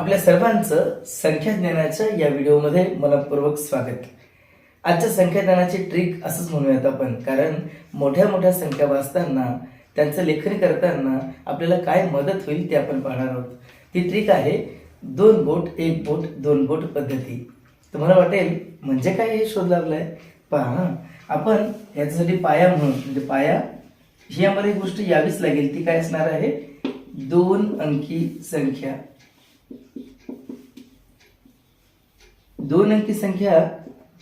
आपल्या सर्वांचं संख्या ज्ञानाच्या या व्हिडिओमध्ये मनपूर्वक स्वागत. आजच्या संख्या ज्ञानाची ट्रिक असंच म्हणूयात आपण कारण मोठ्या मोठ्या संख्या वाचताना त्यांचं लेखन करताना आपल्याला काय मदत होईल ते आपण पाहणार आहोत. ती ट्रिक आहे दोन बोट एक बोट दोन बोट पद्धती. तुम्हाला वाटेल म्हणजे काय हे शोध लागलाय? पहा आपण याच्यासाठी पाया म्हणून म्हणजे पाया ही आम्हाला एक गोष्ट यावीच लागेल ती काय असणार आहे? दोन अंकी संख्या. दोन अंकी संख्या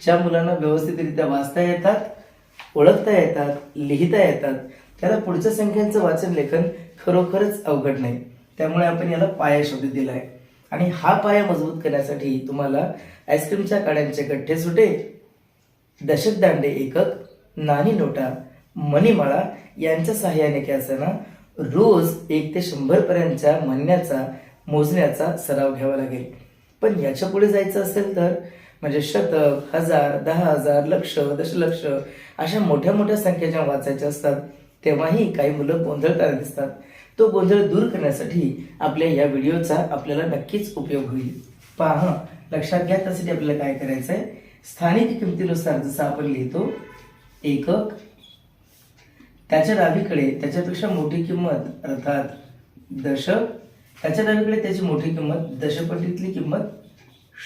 ज्या मुलांना व्यवस्थितरित्या वाचता येतात ओळखता येतात लिहिता येतात. त्याला पुढच्या संख्यांचं वाचन लेखन खरोखरच अवघड नाही. त्यामुळे आपण याला पाया शब्द दिला आहे आणि हा पाया मजबूत करण्यासाठी तुम्हाला आईस्क्रीमच्या काड्यांचे गठ्ठे सुटे दशक दांडे एकक नाणी नोटा मणिमाळा यांच्या सहाय्याने काय असताना रोज एक ते शंभर पर्यंतच्या म्हणण्याचा मोजण्याचा सराव घ्यावा लागेल. पण याच्यापुढे जायचं असेल तर म्हणजे शतक हजार दहा हजार लक्ष दशलक्ष अशा मोठ्या मोठ्या संख्या जेव्हा वाचायच्या असतात तेव्हाही काही मुलं गोंधळताना दिसतात. तो गोंधळ दूर करण्यासाठी आपल्या या व्हिडिओचा आपल्याला नक्कीच उपयोग होईल. पहा लक्षात घ्या त्यासाठी आपल्याला काय करायचं आहे स्थानिक किमतीनुसार जसं आपण लिहितो एकक त्याच्या डावीकडे त्याच्यापेक्षा मोठी किंमत अर्थात दशक त्याच्या डावीकडे त्याची मोठी किंमत दशपटीतली किंमत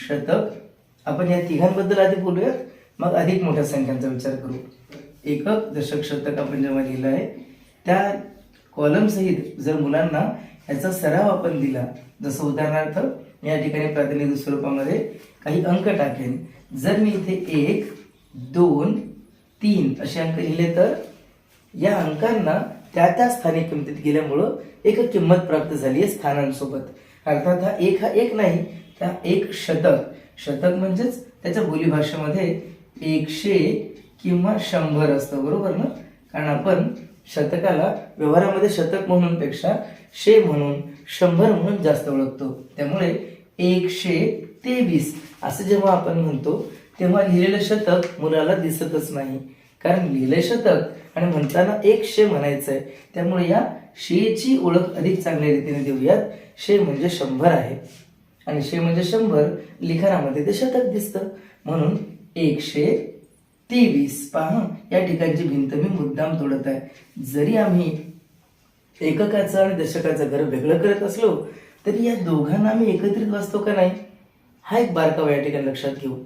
शतक. आपण या तिघांबद्दल आधी बोलूयात. मग अधिक मोठ्या संख्यांचा विचार करू. एकक दशक शतक आपण जेव्हा लिहिलं आहे त्या कॉलमसहित जर मुलांना याचा सराव आपण दिला जसं उदाहरणार्थ या ठिकाणी प्रातिनिधिक स्वरूपामध्ये काही अंक टाकेन. जर मी इथे एक दोन तीन असे अंक लिहिले तर या अंकांना त्या त्या स्थानिक किमतीत गेल्यामुळं एक किंमत प्राप्त झाली आहे स्थानांसोबत. अर्थात हा एक हा एक नाही त्या एक शतक. शतक म्हणजेच त्याच्या बोलीभाषेमध्ये एकशे किंवा शंभर असतं बरोबर ना? कारण आपण शतकाला व्यवहारामध्ये शतक म्हणून पेक्षा शे म्हणून शंभर म्हणून जास्त ओळखतो. त्यामुळे एकशे तेवीस असं जेव्हा आपण म्हणतो तेव्हा लिहिलेलं शतक मुलाला दिसतच नाही. कारण लिहिलं शतक. आणि म्हणताना एक शे म्हणायचं आहे त्यामुळे या शेची ओळख अधिक चांगल्या रीतीने देऊयात. शे म्हणजे शंभर आहे. आणि शे म्हणजे शंभर लिखाणामध्ये ते शतक दिसतं. म्हणून एकशे तेवीस. पहा या ठिकाणची भिंत मी मुद्दाम तोडत आहे. जरी आम्ही एककाचं आणि दशकाचं घर वेगळं करत असलो तरी या दोघांना आम्ही एकत्रित वाचतो का नाही? हा एक बारकावा या ठिकाणी लक्षात घेऊ.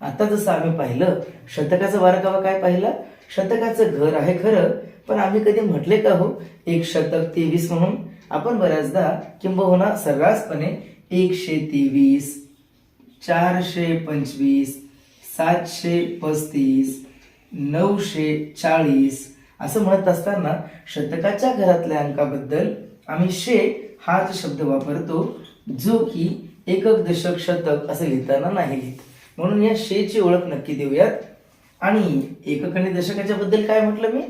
आता जसं आम्ही पाहिलं शतकाचं बारकावा काय पाहिला? शतकाचं घर आहे खरं पण आम्ही कधी म्हटले का हो एक शतक तेवीस म्हणून? आपण बऱ्याचदा किंबहुना सर्रासपणे एकशे तेवीस चारशे पंचवीस सातशे पस्तीस नऊशे चाळीस असं म्हणत असताना शतकाच्या घरातल्या अंकाबद्दल आम्ही शे हाच शब्द वापरतो जो की एकक दशक शतक असं लिहिताना नाही लिहित. म्हणून या शेची ओळख नक्की देऊयात. आणि एककणी दशकाच्या बद्दल काय म्हटलं मी?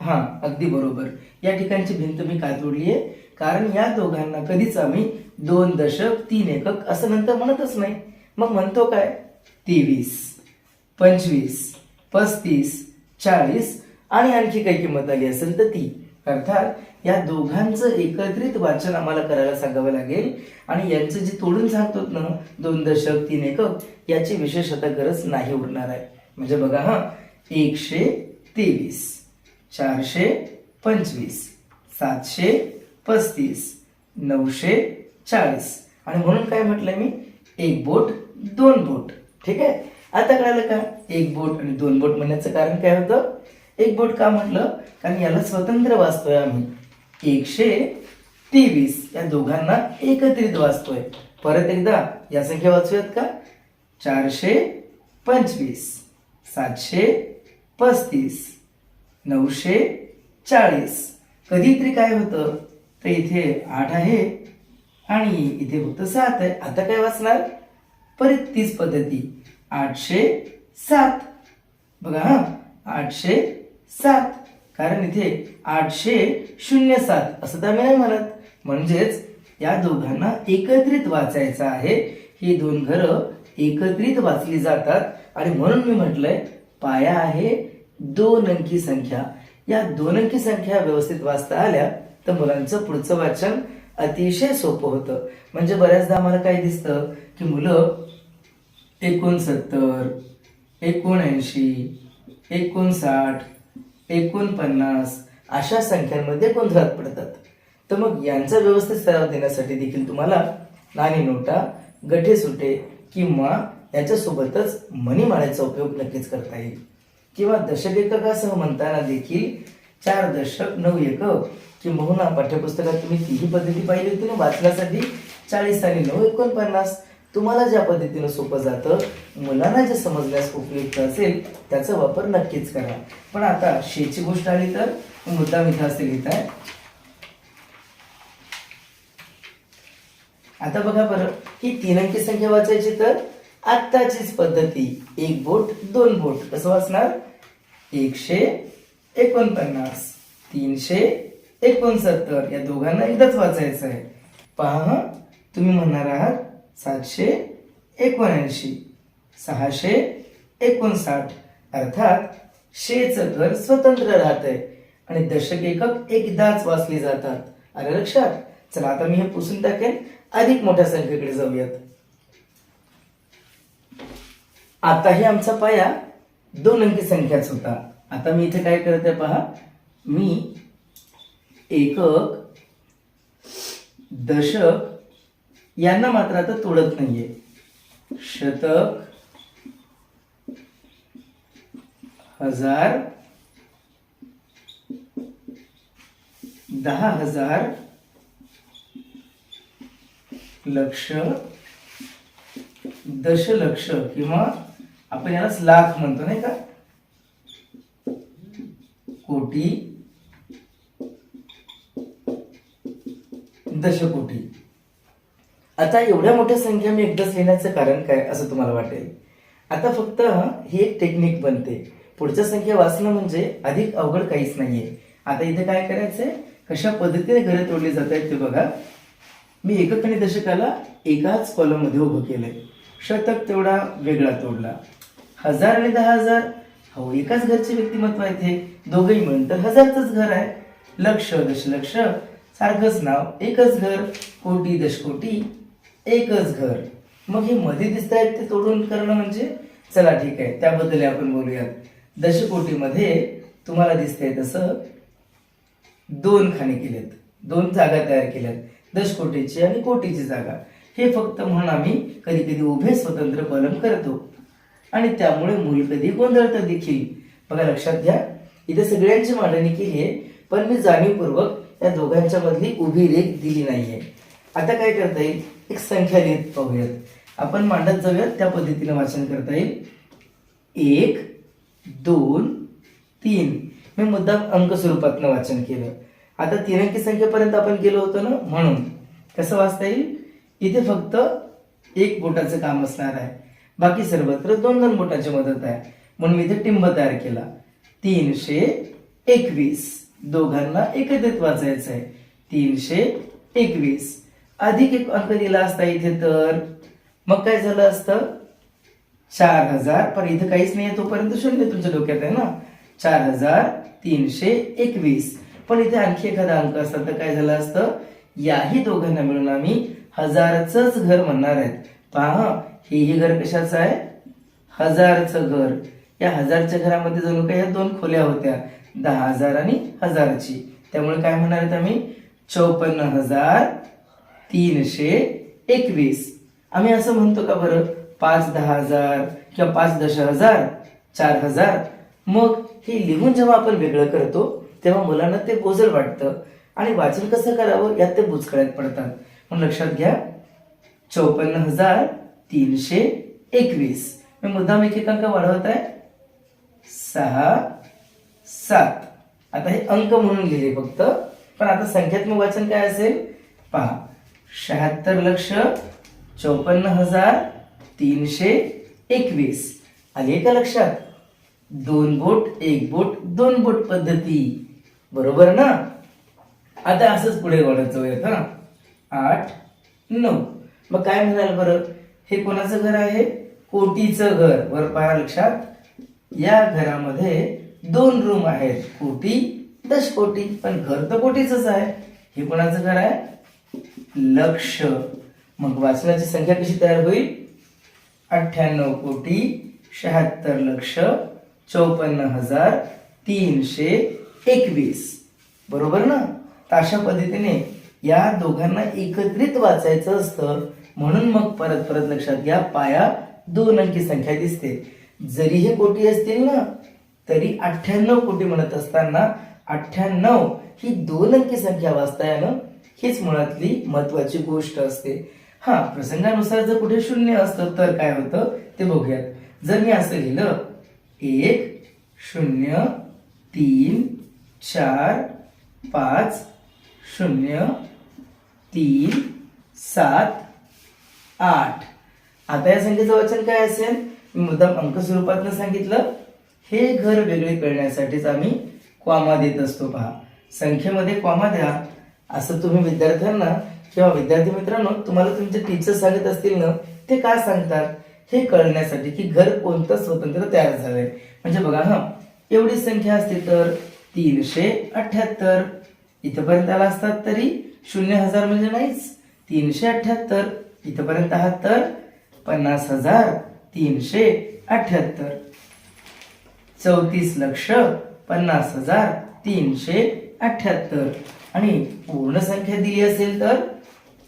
हा अगदी बरोबर. या ठिकाणची भिंत मी काय जोडली आहे? कारण या दोघांना कधीच आम्ही दोन दशक तीन एकक असं नंतर म्हणतच नाही. मग म्हणतो काय? तेवीस पंचवीस पस्तीस चाळीस आणि आणखी काही किंमत आली असेल तर ती. अर्थात या दोघांचं एकत्रित वाचन आम्हाला करायला सांगावं लागेल. आणि यांचं जे तोडून सांगतो ना दोन दशक तीन एकक याची विशेषतः गरज नाही उरणार आहे. म्हणजे बघा हा एकशे तेवीस चारशे पंचवीस सातशे पस्तीस नऊशे चाळीस. आणि म्हणून काय म्हटलंय मी? एक बोट दोन बोट. ठीक आहे? आता कळालं का? एक बोट आणि दोन बोट म्हणण्याचं कारण काय होतं? एक बोट का म्हटलं कारण याला स्वतंत्र वाचतोय आम्ही. एकशे तेवीस. या दोघांना एकत्रित वाचतोय. परत एकदा या संख्या वाचूयात का? चारशे पंचवीस सातशे पस्तीस नऊशे चाळीस. कधीतरी काय होतं? तर इथे आठ आहे आणि इथे फक्त सात आहे. आता काय वाचणार? परत तीच पद्धती. आठशे सात. बघा हा. आठशे सात. कारण इथे आठशे शून्य सात असं तर आम्ही नाही म्हणत. म्हणजेच या दोघांना एकत्रित वाचायचं आहे. ही दोन घरं एकत्रित वाचली जातात. आणि म्हणून मी म्हटलंय पाया आहे दोन अंकी संख्या. या दोन अंकी संख्या व्यवस्थित वाचता आल्या तर मुलांचं पुढचं वाचन अतिशय सोपं होतं. म्हणजे बऱ्याचदा आम्हाला काय दिसतं की मुलं एकोणसत्तर एकोणऐंशी एकोणसाठ एकोणपन्नास अशा संख्यांमध्ये गोंधळात पडतात. तर मग यांचा व्यवस्थित सराव देण्यासाठी देखील तुम्हाला नाणी नोटा गठे सुटे किंवा याच्यासोबतच मणीमाळ्याचा उपयोग नक्कीच करता येईल. किंवा दशक एककासह म्हणताना देखील चार दशक नऊ एकक किंबहुना पाठ्यपुस्तकात तुम्ही तीही पद्धती पाहिली होती ना? वाचण्यासाठी चाळीस आणि नऊ एकोणपन्नास. तुम्हाला ज्या पद्धतीनं सोपं जातं मुलांना जे समजण्यास उपयुक्त असेल त्याचा वापर नक्कीच करा. पण आता शेची गोष्ट आली तर मुद्दा इथं असे लिहित आहे आता बघा बरं ही तीन अंकी संख्या वाचायची तर आत्ताचीच पद्धती एक बोट दोन बोट कसं वाचणार? एकशे एकोणपन्नास तीनशे एकोणसत्तर या दोघांना एकदाच वाचायचं आहे. पहा तुम्ही म्हणणार आहात सातशे एकोणऐंशी सहाशे एकोणसाठ. अर्थात शेचं घर स्वतंत्र राहतंय आणि दशक एकक एकदाच वाचली जातात. अरे लक्षात? चला आता मी हे पुसून टाकेन. अधिक मोठ्या संख्येकडे जाऊयात. आताही आमचा पाया दोन अंकी संख्याच होता. आता मी इथे काय करत आहे पहा? मी एकक दशक यांना मात्र आता तोडत नाहीये. शतक हजार दहा हजार लक्ष दशलक्ष किंवा आपण यालाच लाख म्हणतो नाही का? कोटी दशकोटी. आता एवढ्या मोठ्या संख्या मी एकदाच लिहिण्याचं कारण काय असं तुम्हाला वाटेल? आता फक्त ही एक टेक्निक बनते. पुढच्या संख्या वाचणं म्हणजे अधिक अवघड काहीच नाहीये. आता इथे काय करायचंय? कशा पद्धतीने घरे तोडली जात आहेत ते बघा. मी एकक आणि दशकाला एकाच कॉलममध्ये उभं केलंय. शतक तेवढा वेगळा तोडला. हजार आणि दहा हजार. हो एकाच घरचे व्यक्तिमत्व आहेत हे दोघंही मिळून तर हजारचंच घर आहे. लक्ष दशलक्ष. सारखंच नाव एकच घर. कोटी दशकोटी. एकच घर. मग हे मध्ये दिसत आहेत ते तोडून करणं म्हणजे चला ठीक आहे त्याबद्दल आपण बोलूयात. दशकोटीमध्ये तुम्हाला दिसतंय तसं दोन खाणे केलेत. दोन जागा तयार केल्यात. दशकोटीची आणि कोटीची जागा. हे फक्त म्हणून आम्ही कधी कधी उभे स्वतंत्र कॉलम करतो. आणि त्यामुळे मूल कधी गोंधळतं देखील. बघा लक्षात घ्या. इथे सगळ्यांची मांडणी केली आहे पण मी जाणीवपूर्वक या दोघांच्या मधली उभी रेख दिली नाहीये. आता काय करता येईल? एक संख्या लिहित पाहूयात आपण मांडत जाऊयात त्या पद्धतीने वाचन करता येईल. एक दोन तीन. मी मुद्दाम अंक स्वरूपातनं वाचन केलं. आता तीन अंकी संख्येपर्यंत आपण गेलो होतो ना म्हणून. कसं वाचता येईल? इथे फक्त एक बोटाचं काम असणार आहे. बाकी सर्वत्र दोन दोन बोटाची मदत आहे. म्हणून मी इथे टिंब तयार केला. तीनशे एकवीस. दोघांना एकत्रित वाचायचं आहे. तीनशे एकवीस. अधिक एक अंक दिला असता इथे तर. मग काय झालं असतं? चार हजार पण इथं काहीच नाही तोपर्यंत शून्य तुमच्या डोक्यात आहे ना? चार हजार तीनशे एकवीस. पण इथे आणखी एखादा अंक असता तर काय झालं असतं? याही दोघांना मिळून आम्ही हजारच घर म्हणणार आहेत. पहा हेही घर कशाचं आहे? हजारचं घर. या हजारच्या घरामध्ये जणू काही ह्या दोन खोल्या होत्या दहा हजार आणि हजारची. त्यामुळे काय म्हणणार आहेत आम्ही? चौपन्न हजार तीनशे एकवीस. आम्ही असं म्हणतो का बरं? पाच दहा हजार किंवा पाच दश हजार चार हजार. मग हे लिहून जेव्हा आपण वेगळं करतो तेव्हा मुलांना ते बोजल वाटतं. आणि वाचन कसं करावं? यात ते बुचकळ्यात पडतात. म्हणून लक्षात घ्या. चौपन्न हजार तीनशे एकवीस. मी मुद्दाम एक अंक वाढवत आहे. सहा सात. आता हे अंक म्हणून लिहिले फक्त. पण आता संख्यात्मक वाचन काय असेल? पहा. शहात्तर लक्ष चौपन्न हजार तीनशे एकवीस. आली का लक्षात? दोन बोट एक बोट दोन बोट पद्धती. बरोबर ना? आता असंच पुढे वाढत जाऊयात हा आठ नऊ. मग काय म्हणाल बरं? हे कोणाचं घर आहे? कोटीचं घर. वर पहा लक्षात. या घरामध्ये दोन रूम आहेत. कोटी दश कोटी पण घर तर कोटीच आहे. हे कोणाचं घर आहे? लक्ष. मग वाचनाची संख्या कशी तयार होईल? अठ्ठ्याण्णव कोटी शहात्तर लक्ष चौपन्न हजार तीनशे एकवीस. बरोबर ना? तर अशा पद्धतीने या दोघांना एकत्रित वाचायचं असतं. म्हणून मग परत परत लक्षात घ्या पाया दोन अंकी संख्या दिसते. जरी हे कोटी असतील ना तरी अठ्ठ्याण्णव कोटी म्हणत असताना अठ्ठ्याण्णव ही दोन अंकी संख्या वाचता ना हीच मुळातली महत्वाची गोष्ट असते. हा प्रसंगानुसार जर कुठे शून्य असतं तर काय होतं? ते बघूयात. जर मी असं लिहिलं एक शून्य तीन चार पाच शून्य तीन सात आठ. आता या संख्येचं वचन काय असेल? मी मुद्दाम अंक स्वरूपात सांगितलं. हे घर वेगळे करण्यासाठीच आम्ही क्वामा देत असतो पहा. संख्येमध्ये क्वामा द्या. असं तुम्ही विद्यार्थ्यांना किंवा विद्यार्थी मित्रांनो तुम्हाला तुमचे टीचर सांगत असतील ना ते काय सांगतात? हे कळण्यासाठी की घर कोणतं स्वतंत्र तयार झालंय. म्हणजे बघा हा एवढी संख्या असते तर तीनशे अठ्याहत्तर. इथपर्यंत आला असतात तरी शून्य हजार म्हणजे नाहीच. तीनशे अठ्याहत्तर इथपर्यंत आहात तर पन्नास हजार तीनशे अठ्याहत्तर. चौतीस लक्ष पन्नास हजार तीनशे अठ्याहत्तर. आणि पूर्ण संख्या दिली असेल तर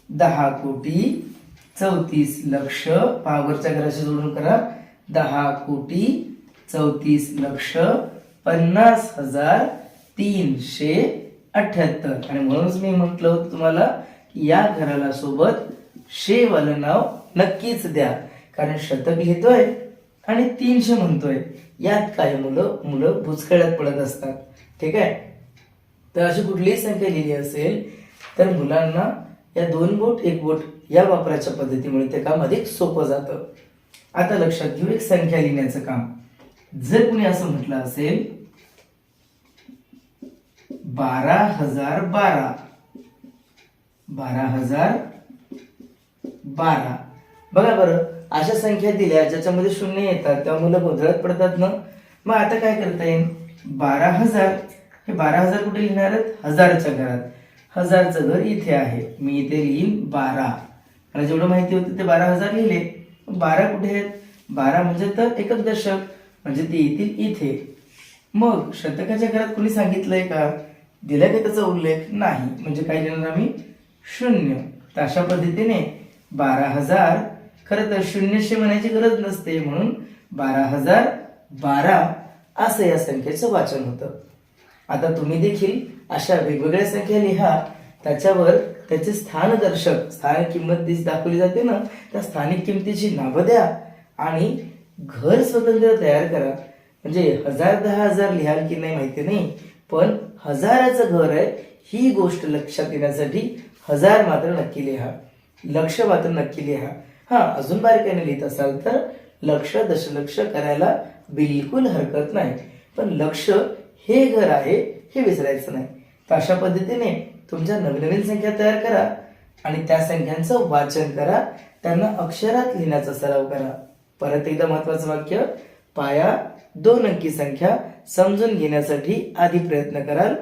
दहा कोटी चौतीस लक्ष. पावरच्या घराशी जोडून करा. दहा कोटी चौतीस लक्ष पन्नास हजार तीनशे अठ्याहत्तर. आणि म्हणूनच मी म्हटलं होतं तुम्हाला या घराला सोबत शेवालं नाव नक्कीच द्या. कारण शतक घेतोय आणि तीनशे म्हणतोय. यात काही मुलं मुलं भुचकळ्यात पडत असतात. ठीक आहे? तर अशी कुठलीही संख्या लिहिली असेल तर मुलांना या दोन बोट एक बोट या वापराच्या पद्धतीमुळे ते काम अधिक सोपं जातं. आता लक्षात घेऊ एक संख्या लिहिण्याचं काम. जर कुणी असं म्हटलं असेल बारा हजार बारा. बारा हजार बारा. बघा बरं अशा संख्या दिल्या ज्याच्यामध्ये शून्य येतात तेव्हा मुलं गोंधळात पडतात ना? मग आता काय करता येईल? बारा हजार. हे बारा हजार कुठे लिहिणार आहेत? हजारच्या घरात. हजारचं घर इथे आहे. मी इथे लिहीन बारा. मला जेवढं माहिती होतं ते बारा हजार लिहिले. बारा कुठे आहेत? बारा म्हणजे तर एकच दशक. म्हणजे ते येतील इथे. मग शतकाच्या घरात कोणी सांगितलंय का? दिला का त्याचा उल्लेख? नाही. म्हणजे काय लिहिणार आम्ही? शून्य. तर अशा पद्धतीने बारा हजार खरं तर शून्यशे म्हणायची गरज नसते. म्हणून बारा हजार बारा असं या संख्येचं वाचन होतं. आता तुम्ही देखील अशा वेगवेगळ्या संख्या लिहा. त्याच्यावर त्याचे स्थानदर्शक स्थानिक किंमत दिस दाखवली जाते ना त्या स्थानिक किमतीची नावं द्या आणि घर स्वतंत्र तयार करा. म्हणजे हजार दहा हजार लिहाल की नाही माहिती नाही पण हजाराचं घर आहे ही गोष्ट लक्षात येण्यासाठी हजार मात्र नक्की लिहा. लक्ष मात्र नक्की लिहा. हा अजून बारकाईने लिहित असाल तर लक्ष दशलक्ष करायला बिलकुल हरकत नाही. पण लक्ष हे घर आहे हे विसरायचं नाही. तर अशा पद्धतीने तुमच्या नवनवीन संख्या तयार करा आणि त्या संख्यांचं वाचन करा. त्यांना अक्षरात लिहिण्याचा सराव करा. परत एकदा महत्वाचं वाक्य पाया दोन अंकी संख्या समजून घेण्यासाठी आधी प्रयत्न कराल.